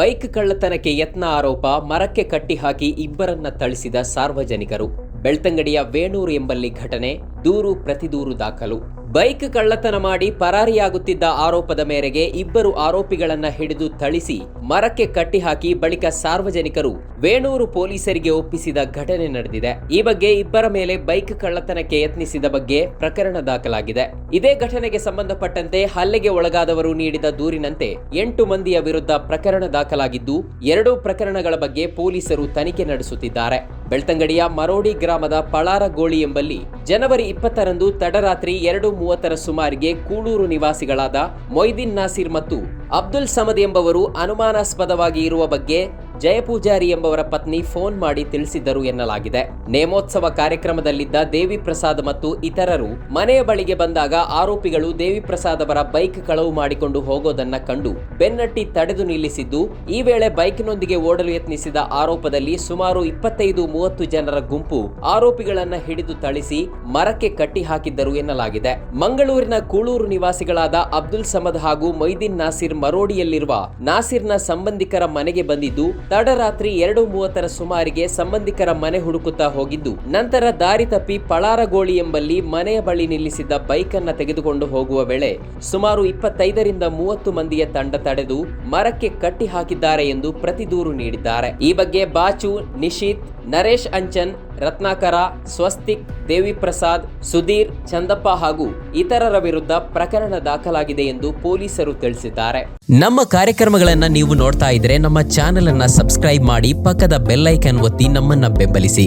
Bike ಕಳ್ಳತನಕ್ಕೆ ಯತ್ನ ಆರೋಪ, ಮರಕ್ಕೆ ಕಟ್ಟಿ ಹಾಕಿ ಇಬ್ಬರನ್ನ ಥಳಿಸಿದ ಸಾರ್ವಜನಿಕರು. ಬೆಳ್ತಂಗಡಿಯ ವೇಣೂರು ಎಂಬಲ್ಲಿ ಘಟನೆ, ದೂರು ಪ್ರತಿದೂರು ದಾಖಲು. ಬೈಕ್ ಕಳ್ಳತನ ಮಾಡಿ ಪರಾರಿಯಾಗುತ್ತಿದ್ದ ಆರೋಪದ ಮೇರೆಗೆ ಇಬ್ಬರು ಆರೋಪಿಗಳನ್ನ ಹಿಡಿದು ಥಳಿಸಿ ಮರಕ್ಕೆ ಕಟ್ಟಿಹಾಕಿ ಬಳಿಕ ಸಾರ್ವಜನಿಕರು ವೇಣೂರು ಪೊಲೀಸರಿಗೆ ಒಪ್ಪಿಸಿದ ಘಟನೆ ನಡೆದಿದೆ. ಈ ಬಗ್ಗೆ ಇಬ್ಬರ ಮೇಲೆ ಬೈಕ್ ಕಳ್ಳತನಕ್ಕೆ ಯತ್ನಿಸಿದ ಬಗ್ಗೆ ಪ್ರಕರಣ ದಾಖಲಾಗಿದೆ. ಇದೇ ಘಟನೆಗೆ ಸಂಬಂಧಪಟ್ಟಂತೆ ಹಲ್ಲೆಗೆ ಒಳಗಾದವರು ನೀಡಿದ ದೂರಿನಂತೆ ಎಂಟು ಮಂದಿಯ ವಿರುದ್ಧ ಪ್ರಕರಣ ದಾಖಲಾಗಿದ್ದು, ಎರಡೂ ಪ್ರಕರಣಗಳ ಬಗ್ಗೆ ಪೊಲೀಸರು ತನಿಖೆ ನಡೆಸುತ್ತಿದ್ದಾರೆ. ಬೆಳ್ತಂಗಡಿಯ ಮರೋಡಿ ಗ್ರಾಮದ ಪಳಾರಗೋಳಿ ಎಂಬಲ್ಲಿ ಜನವರಿ ಇಪ್ಪತ್ತರಂದು ತಡರಾತ್ರಿ ಎರಡು ಮೂವತ್ತರ ಸುಮಾರಿಗೆ ಕೂಳೂರು ನಿವಾಸಿಗಳಾದ ಮೊಯ್ದಿನ್ ನಾಸೀರ್ ಮತ್ತು ಅಬ್ದುಲ್ ಸಮದ್ ಎಂಬವರು ಅನುಮಾನಾಸ್ಪದವಾಗಿ ಇರುವ ಬಗ್ಗೆ ಜಯಪೂಜಾರಿ ಎಂಬವರ ಪತ್ನಿ ಫೋನ್ ಮಾಡಿ ತಿಳಿಸಿದ್ದರು ಎನ್ನಲಾಗಿದೆ. ನೇಮೋತ್ಸವ ಕಾರ್ಯಕ್ರಮದಲ್ಲಿದ್ದ ದೇವಿ ಪ್ರಸಾದ್ ಮತ್ತು ಇತರರು ಮನೆಯ ಬಳಿಗೆ ಬಂದಾಗ ಆರೋಪಿಗಳು ದೇವಿ ಪ್ರಸಾದ್ ಅವರ ಬೈಕ್ ಕಳವು ಮಾಡಿಕೊಂಡು ಹೋಗೋದನ್ನ ಕಂಡು ಬೆನ್ನಟ್ಟಿ ತಡೆದು ನಿಲ್ಲಿಸಿದ್ದು, ಈ ವೇಳೆ ಬೈಕ್ನೊಂದಿಗೆ ಓಡಲು ಯತ್ನಿಸಿದ ಆರೋಪದಲ್ಲಿ ಸುಮಾರು ಇಪ್ಪತ್ತೈದು ಮೂವತ್ತು ಜನರ ಗುಂಪು ಆರೋಪಿಗಳನ್ನ ಹಿಡಿದು ಥಳಿಸಿ ಮರಕ್ಕೆ ಕಟ್ಟಿ ಹಾಕಿದ್ದರು ಎನ್ನಲಾಗಿದೆ. ಮಂಗಳೂರಿನ ಕೂಳೂರು ನಿವಾಸಿಗಳಾದ ಅಬ್ದುಲ್ ಸಮದ್ ಹಾಗೂ ಮೊಯ್ದಿನ್ ನಾಸಿರ್ ಮರೋಡಿಯಲ್ಲಿರುವ ನಾಸಿರ್ನ ಸಂಬಂಧಿಕರ ಮನೆಗೆ ಬಂದಿದ್ದು ತಡರಾತ್ರಿ ಎರಡು ಮೂವತ್ತರ ಸುಮಾರಿಗೆ ಸಂಬಂಧಿಕರ ಮನೆ ಹುಡುಕುತ್ತಾ ಹೋಗಿದ್ದು, ನಂತರ ದಾರಿ ತಪ್ಪಿ ಪಳಾರಗೋಳಿ ಎಂಬಲ್ಲಿ ಮನೆಯ ಬಳಿ ನಿಲ್ಲಿಸಿದ್ದ ಬೈಕ್ ತೆಗೆದುಕೊಂಡು ಹೋಗುವ ವೇಳೆ ಸುಮಾರು ಇಪ್ಪತ್ತೈದರಿಂದ ಮೂವತ್ತು ಮಂದಿಯ ತಂಡ ತಡೆದು ಮರಕ್ಕೆ ಕಟ್ಟಿ ಹಾಕಿದ್ದಾರೆ ಎಂದು ಪ್ರತಿದೂರು ನೀಡಿದ್ದಾರೆ. ಈ ಬಗ್ಗೆ ಬಾಚು, ನಿಶೀತ್, ನರೇಶ್ ಅಂಚನ್ ರತ್ನಾಕರ, ಸ್ವಸ್ತಿಕ್ ದೇವಿ ಪ್ರಸಾದ್ ಸುಧೀರ್, ಚಂದಪ್ಪ ಹಾಗೂ ಇತರರ ವಿರುದ್ಧ ಪ್ರಕರಣ ದಾಖಲಾಗಿದೆ ಎಂದು ಪೊಲೀಸರು ತಿಳಿಸಿದ್ದಾರೆ. ನಮ್ಮ ಕಾರ್ಯಕ್ರಮಗಳನ್ನ ನೀವು ನೋಡ್ತಾ ಇದ್ರೆ ನಮ್ಮ ಚಾನೆಲ್ ಅನ್ನ ಸಬ್ಸ್ಕ್ರೈಬ್ ಮಾಡಿ ಪಕ್ಕದ ಬೆಲ್ಲೈಕನ್ ಒತ್ತಿ ನಮ್ಮನ್ನ ಬೆಂಬಲಿಸಿ.